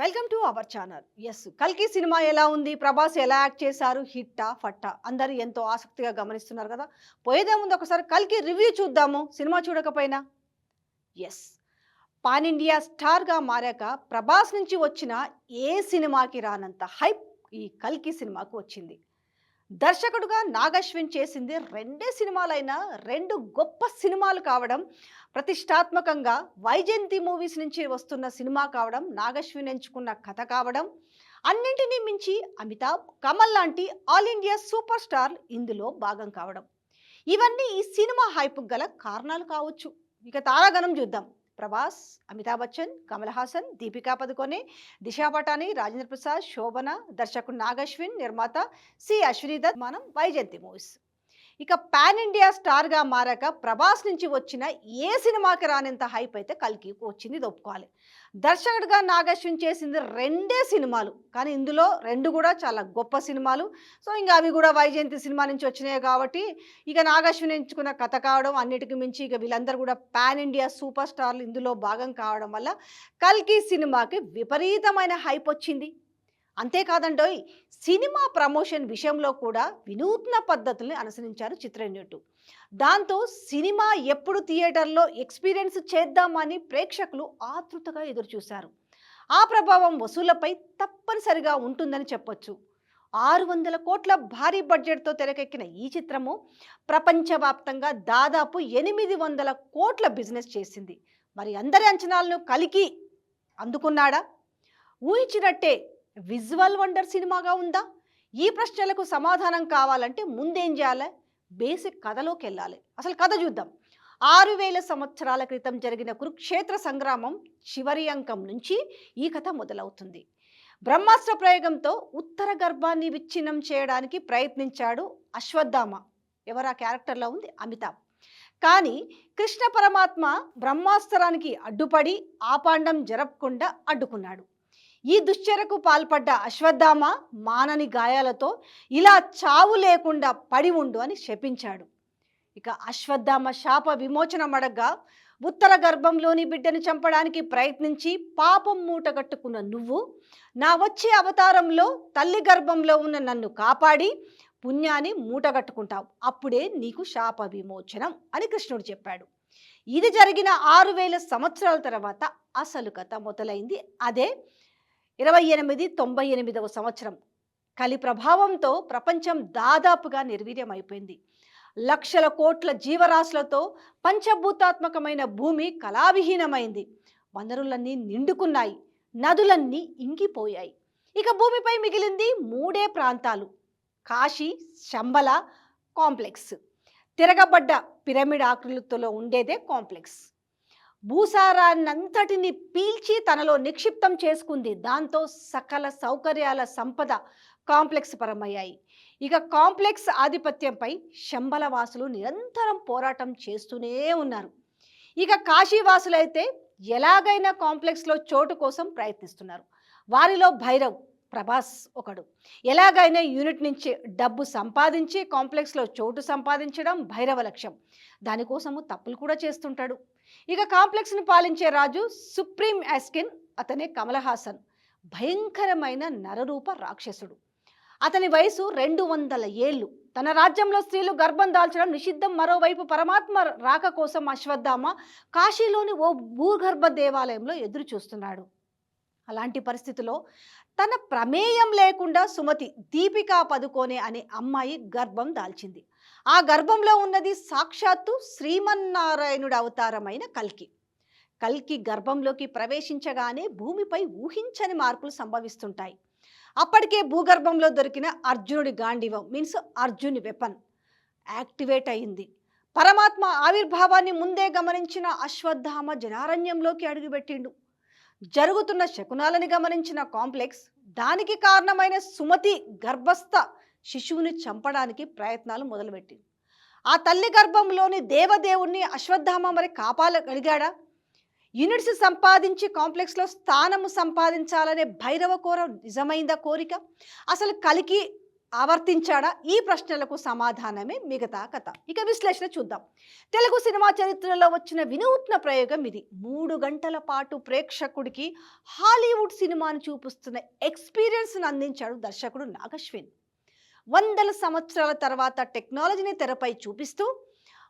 Welcome to our channel. Yes కల్కి cinema ఎలా ఉంది? ప్రభాస్ ఎలా యాక్ట్ చేశారు? హిట్టా ఫట్టా? అందరూ ఎంతో ఆసక్తిగా గమనిస్తున్నారు కదా? పోయేదే ముందు ఒకసారి కల్కి రివ్యూ చూద్దాము. సినిమా చూడకపోయినా? ఎస్ పాన్ ఇండియా స్టార్గా మారాక ప్రభాస్ నుంచి వచ్చిన ఏ సినిమాకి రానంత హైప్ ఈ కల్కి సినిమాకు వచ్చింది? దర్శకుడుగా నాగశ్విన్ చేసింది రెండే సినిమాలైనా రెండు గొప్ప సినిమాలు కావడం ప్రతిష్టాత్మకంగా వైజయంతి మూవీస్ నుంచి వస్తున్న సినిమా కావడం నాగశ్విన్ ఎంచుకున్న కథ కావడం అన్నింటినీ మించి అమితాబ్ కమల్ లాంటి ఆల్ ఇండియా సూపర్ స్టార్ ఇందులో భాగం కావడం. ఇవన్నీ ఈ సినిమా హైప్ గల కారణాలు కావచ్చు. ఇక తారాగణం చూద్దాం. ప్రభాస్ అమితాబ్ బచ్చన్ కమల్ హాసన్ దీపికా పదుకొనే దిశా పటాని రాజేంద్ర ప్రసాద్ శోభన దర్శకుడు నాగశ్విన్ నిర్మాత సి అశ్వనీదత్ మనం వైజయంతి మూవీస్. ఇక పాన్ ఇండియా స్టార్గా మారాక ప్రభాస్ నుంచి వచ్చిన ఏ సినిమాకి రానంత హైప్ అయితే కల్కి వచ్చింది ఒప్పుకోవాలి. దర్శకుడిగా నాగశ్విన్ చేసింది రెండే సినిమాలు కానీ ఇందులో రెండు కూడా చాలా గొప్ప సినిమాలు. సో ఇంకా అవి కూడా వైజయంతి సినిమా నుంచి వచ్చినాయి కాబట్టి ఇక నాగశ్విన్ ఎంచుకున్న కథ కావడం అన్నిటికి మించి ఇక వీళ్ళందరూ కూడా పాన్ ఇండియా సూపర్ స్టార్లు ఇందులో భాగం కావడం వల్ల కల్కి సినిమాకి విపరీతమైన హైప్ వచ్చింది. అంతేకాదండోయ్ సినిమా ప్రమోషన్ విషయంలో కూడా వినూత్న పద్ధతుల్ని అనుసరించారు చిత్ర దాంతో సినిమా ఎప్పుడు థియేటర్లో ఎక్స్పీరియన్స్ చేద్దామని ప్రేక్షకులు ఆతృతగా ఎదురుచూశారు. ఆ ప్రభావం వసూళ్ళపై తప్పనిసరిగా ఉంటుందని చెప్పొచ్చు. ఆరు వందల కోట్ల భారీ బడ్జెట్తో తెరకెక్కిన ఈ చిత్రము ప్రపంచవ్యాప్తంగా దాదాపు ఎనిమిది వందల కోట్ల బిజినెస్ చేసింది. మరి అందరి అంచనాలను కలికి అందుకున్నాడా? ఊహించినట్టే విజువల్ వండర్ సినిమాగా ఉందా? ఈ ప్రశ్నలకు సమాధానం కావాలంటే ముందేం చేయాలి? బేసిక్ కథలోకి వెళ్ళాలి అసలు కథ చూద్దాం. ఆరు వేల సంవత్సరాల క్రితం జరిగిన కురుక్షేత్ర సంగ్రామం చివరి అంకం నుంచి ఈ కథ మొదలవుతుంది. బ్రహ్మాస్త్ర ప్రయోగంతో ఉత్తర గర్భాన్ని విచ్ఛిన్నం చేయడానికి ప్రయత్నించాడు అశ్వత్థామ. ఎవరు ఆ క్యారెక్టర్లో ఉంది? అమితాబ్. కానీ కృష్ణ పరమాత్మ బ్రహ్మాస్త్రానికి అడ్డుపడి ఆపాండం జరపకుండా అడ్డుకున్నాడు. ఈ దుశ్చరకు పాల్పడ్డ అశ్వత్థామ మానని గాయాలతో ఇలా చావు లేకుండా పడి ఉండు అని శపించాడు. ఇక అశ్వత్థామ శాప విమోచనం అడగ్గా ఉత్తర గర్భంలోని బిడ్డను చంపడానికి ప్రయత్నించి పాపం మూటగట్టుకున్న నువ్వు నా వచ్చే అవతారంలో తల్లి గర్భంలో ఉన్న నన్ను కాపాడి పుణ్యాన్ని మూటగట్టుకుంటావు అప్పుడే నీకు శాప విమోచనం అని కృష్ణుడు చెప్పాడు. ఇది జరిగిన ఆరు వేల సంవత్సరాల తర్వాత అసలు కథ మొదలైంది. అదే ఇరవై ఎనిమిది తొంభై ఎనిమిదవ సంవత్సరం. కలి ప్రభావంతో ప్రపంచం దాదాపుగా నిర్వీర్యమైపోయింది. లక్షల కోట్ల జీవరాశులతో పంచభూతాత్మకమైన భూమి కళావిహీనమైంది. వనరులన్నీ నిండుకున్నాయి. నదులన్నీ ఇంగిపోయాయి ఇక భూమిపై మిగిలింది మూడే ప్రాంతాలు. కాశీ శంబల కాంప్లెక్స్. తిరగబడ్డ పిరమిడ్ ఆకృతిలో ఉండేదే కాంప్లెక్స్. భూసారాన్నంతటిని పీల్చి తనలో నిక్షిప్తం చేసుకుంది. దాంతో సకల సౌకర్యాల సంపద కాంప్లెక్స్ పరమయ్యాయి. ఇక కాంప్లెక్స్ ఆధిపత్యంపై శంబలవాసులు నిరంతరం పోరాటం చేస్తూనే ఉన్నారు. ఇక కాశీవాసులైతే ఎలాగైనా కాంప్లెక్స్లో చోటు కోసం ప్రయత్నిస్తున్నారు. వారిలో భైరవ్ ప్రభాస్ ఒకడు. ఎలాగైనా యూనిట్ నుంచి డబ్బు సంపాదించి కాంప్లెక్స్లో చోటు సంపాదించడం భైరవ లక్ష్యం. దానికోసము తప్పులు కూడా చేస్తుంటాడు. ఇక కాంప్లెక్స్ని పాలించే రాజు సుప్రీం యాస్కిన్ అతనే కమల్ హాసన్ భయంకరమైన నరరూప రాక్షసుడు. అతని వయసు రెండు వందల ఏళ్ళు. తన రాజ్యంలో స్త్రీలు గర్భం దాల్చడం నిషిద్ధం. మరోవైపు పరమాత్మ రాక కోసం అశ్వత్థామ కాశీలోని ఓ భూగర్భ దేవాలయంలో ఎదురు చూస్తున్నాడు అలాంటి పరిస్థితిలో తన ప్రమేయం లేకుండా సుమతి దీపికా పదుకోనే అనే అమ్మాయి గర్భం దాల్చింది. ఆ గర్భంలో ఉన్నది సాక్షాత్తు శ్రీమన్నారాయణుడు అవతారమైన కల్కి. కల్కి గర్భంలోకి ప్రవేశించగానే భూమిపై ఊహించని మార్పులు సంభవిస్తుంటాయి. అప్పటికే భూగర్భంలో దొరికిన అర్జునుడి గాండివం మీన్స్ అర్జుని వెపన్ యాక్టివేట్ అయింది. పరమాత్మ ఆవిర్భావాన్ని ముందే గమనించిన అశ్వత్థామ జనారణ్యంలోకి అడుగుపెట్టిండు. జరుగుతున్న శకునాలని గమనించిన కాంప్లెక్స్ దానికి కారణమైన సుమతి గర్భస్థ శిశువుని చంపడానికి ప్రయత్నాలు మొదలుపెట్టింది. ఆ తల్లి గర్భంలోని దేవదేవుణ్ణి అశ్వత్థామ మరి కాపాడగలిగాడా? యూనిట్స్ సంపాదించి కాంప్లెక్స్లో స్థానము సంపాదించాలనే భైరవ కోర నిజమైందా కోరిక? అసలు కలికి ఆవర్తించాడా? ఈ ప్రశ్నలకు సమాధానమే మిగతా కథ. ఇక విశ్లేషణ చూద్దాం. తెలుగు సినిమా చరిత్రలో వచ్చిన వినూత్న ప్రయోగం ఇది. మూడు గంటల పాటు ప్రేక్షకుడికి హాలీవుడ్ సినిమాను చూపిస్తున్న ఎక్స్పీరియన్స్ను అందించాడు దర్శకుడు నాగశ్విన్. వందల సంవత్సరాల తర్వాత టెక్నాలజీని తెరపై చూపిస్తూ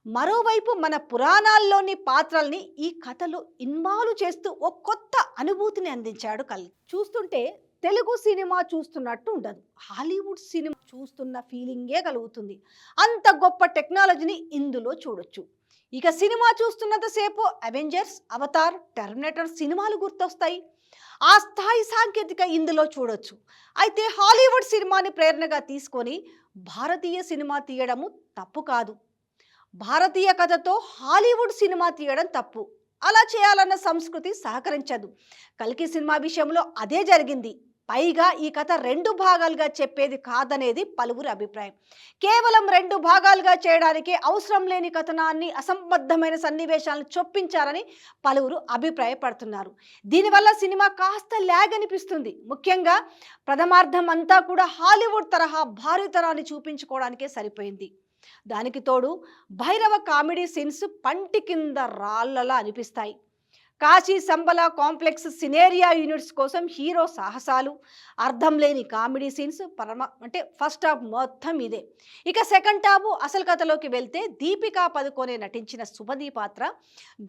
మరోవైపు మన పురాణాల్లోని పాత్రల్ని ఈ కథలో ఇన్వాల్వ్ చేస్తూ ఓ కొత్త అనుభూతిని అందించాడు కల్ చూస్తుంటే తెలుగు సినిమా చూస్తున్నట్టు ఉండదు. హాలీవుడ్ సినిమా చూస్తున్న ఫీలింగే కలుగుతుంది. అంత గొప్ప టెక్నాలజీని ఇందులో చూడొచ్చు. ఇక సినిమా చూస్తున్నంతసేపు అవెంజర్స్ అవతార్ టెర్మినేటర్ సినిమాలు గుర్తొస్తాయి. ఆ స్థాయి సాంకేతిక ఇందులో చూడొచ్చు. అయితే హాలీవుడ్ సినిమాని ప్రేరణగా తీసుకొని భారతీయ సినిమా తీయడము తప్పు కాదు. భారతీయ కథతో హాలీవుడ్ సినిమా తీయడం తప్పు. అలా చేయాలన్న సంస్కృతి సహకరించదు. కల్కి సినిమా విషయంలో అదే జరిగింది. పైగా ఈ కథ రెండు భాగాలుగా చెప్పేది కాదనేది పలువురి అభిప్రాయం. కేవలం రెండు భాగాలుగా చేయడానికి అవసరం లేని కథనాన్ని అసంబద్ధమైన సన్నివేశాలను చొప్పించారని పలువురు అభిప్రాయపడుతున్నారు. దీనివల్ల సినిమా కాస్త ల్యాగ్ అనిపిస్తుంది. ముఖ్యంగా ప్రథమార్థం అంతా కూడా హాలీవుడ్ తరహా భారీతనాన్ని చూపించుకోవడానికే సరిపోయింది. దానికి తోడు భైరవ కామెడీ సీన్స్ పంటి కింద రాళ్ళలా అనిపిస్తాయి. Kashi Shambala complex scenario units కోసం హీరో సాహసాలు అర్థం లేని కామెడీ సీన్స్ పరమ అంటే ఫస్ట్ హాఫ్ మొత్తం ఇదే. ఇక సెకండ్ హాఫ్ అసలు కథలోకి వెళ్తే దీపికా పదుకొనే నటించిన సుమధి పాత్ర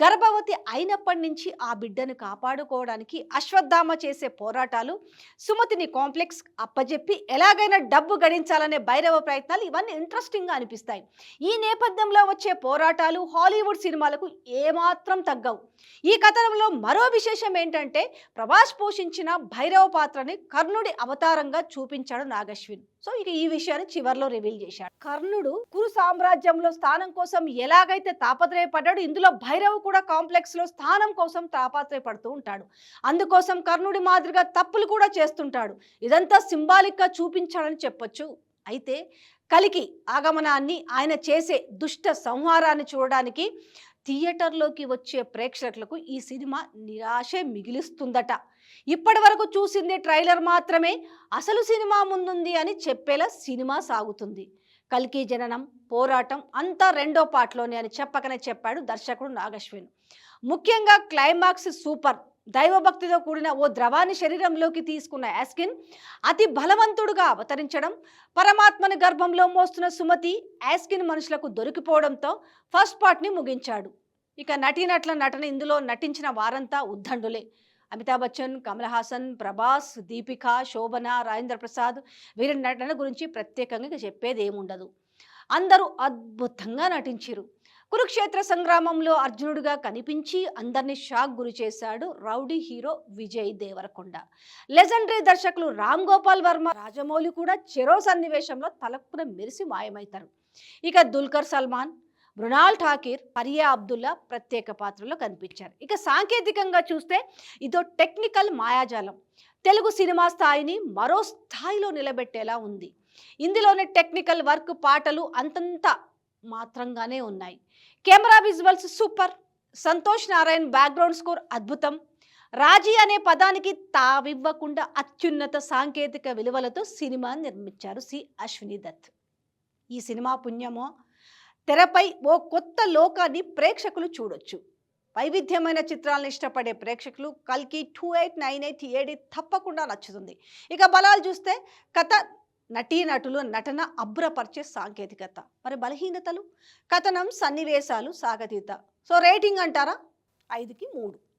గర్భవతి అయినప్పటి నుంచి ఆ బిడ్డను కాపాడుకోవడానికి అశ్వత్థామ చేసే పోరాటాలు సుమతిని కాంప్లెక్స్ అప్పజెప్పి ఎలాగైనా డబ్బు గడించాలనే భైరవ ప్రయత్నాలు ఇవన్నీ ఇంట్రెస్టింగ్గా అనిపిస్తాయి. ఈ నేపథ్యంలో వచ్చే పోరాటాలు హాలీవుడ్ సినిమాలకు ఏమాత్రం తగ్గవు. ఈ కథ కథనంలో మరో విశేషం ఏంటంటే ప్రభాస్ పోషించిన భైరవ పాత్రని కర్ణుడి అవతారంగా చూపించాడు నాగశ్విన్. సో ఇక ఈ విషయాన్ని చివర్లో రివీల్ చేశాడు. కర్ణుడు కురు సామ్రాజ్యంలో స్థానం కోసం ఎలాగైతే తాపత్రయపడ్డాడు ఇందులో భైరవ్ కూడా కాంప్లెక్స్లో స్థానం కోసం తాపత్రయపడుతూ ఉంటాడు. అందుకోసం కర్ణుడి మాదిరిగా తప్పులు కూడా చేస్తుంటాడు. ఇదంతా సింబాలిక్గా చూపించాడని చెప్పొచ్చు. అయితే కలికి ఆగమనాన్ని ఆయన చేసే దుష్ట సంహారాన్ని చూడడానికి థియేటర్లోకి వచ్చే ప్రేక్షకులకు ఈ సినిమా నిరాశే మిగిలిస్తుందట. ఇప్పటి వరకు చూసింది ట్రైలర్ మాత్రమే అసలు సినిమా ముందుంది అని చెప్పేలా సినిమా సాగుతుంది. కల్కి జననం పోరాటం అంతా రెండో పాటలోనే అని చెప్పకనే చెప్పాడు దర్శకుడు నాగశ్విన్. ముఖ్యంగా క్లైమాక్స్ సూపర్. దైవభక్తితో కూడిన ఓ ద్రవాన్ని శరీరంలోకి తీసుకున్న యాస్కిన్ అతి బలవంతుడుగా అవతరించడం పరమాత్మని గర్భంలో మోస్తున్న సుమతి యాస్కిన్ మనుషులకు దొరికిపోవడంతో ఫస్ట్ పార్ట్ని ముగించాడు. ఇక నటీనట్ల నటన ఇందులో నటించిన వారంతా ఉద్దండులే. అమితాబ్ బచ్చన్ కమల్ హాసన్ ప్రభాస్ దీపిక శోభన రాజేంద్ర ప్రసాద్ వీరి నటన గురించి ప్రత్యేకంగా చెప్పేది ఏముండదు అందరూ అద్భుతంగా నటించారు కురుక్షేత్ర సంగ్రామంలో అర్జునుడిగా కనిపించి అందరినీ షాక్ గురి చేశాడు rowdy hero Vijay Deverakonda. Legendary దర్శకులు రామ్ గోపాల్ వర్మ రాజమౌళి కూడా చెరో సన్నివేశంలో తలక్కున మెరిసి మాయమవుతారు. ఇక దుల్కర్ సల్మాన్ మృణాల్ ఠాకీర్ ఫరియా అబ్దుల్లా ప్రత్యేక పాత్రలో కనిపించారు. ఇక సాంకేతికంగా చూస్తే ఇదో టెక్నికల్ మాయాజాలం. తెలుగు సినిమా స్థాయిని మరో స్థాయిలో నిలబెట్టేలా ఉంది. ఇందులోని టెక్నికల్ వర్క్ పాటలు అంతంత మాత్రంగానే ఉన్నాయి. Camera visuals super. Santhosh Narayan background score అద్భుతం. రాజీ అనే పదానికి తావివ్వకుండా అత్యున్నత సాంకేతిక విలువలతో సినిమా నిర్మించారు సి. అశ్విని దత్. ఈ సినిమా పుణ్యమో? తెరపై ఓ కొత్త లోకాన్ని ప్రేక్షకులు చూడొచ్చు. వైవిధ్యమైన చిత్రాలను ఇష్టపడే ప్రేక్షకులు కల్కి two eight nine eight AD తప్పకుండా నచ్చుతుంది. ఇక బలాలు చూస్తే కథ నటీనటులు నటన అబ్బురపరిచే సాంకేతికత. మరి బలహీనతలు? కథనం సన్నివేశాలు సాగతీత. సో రేటింగ్ అంటారా? ఐదుకి మూడు.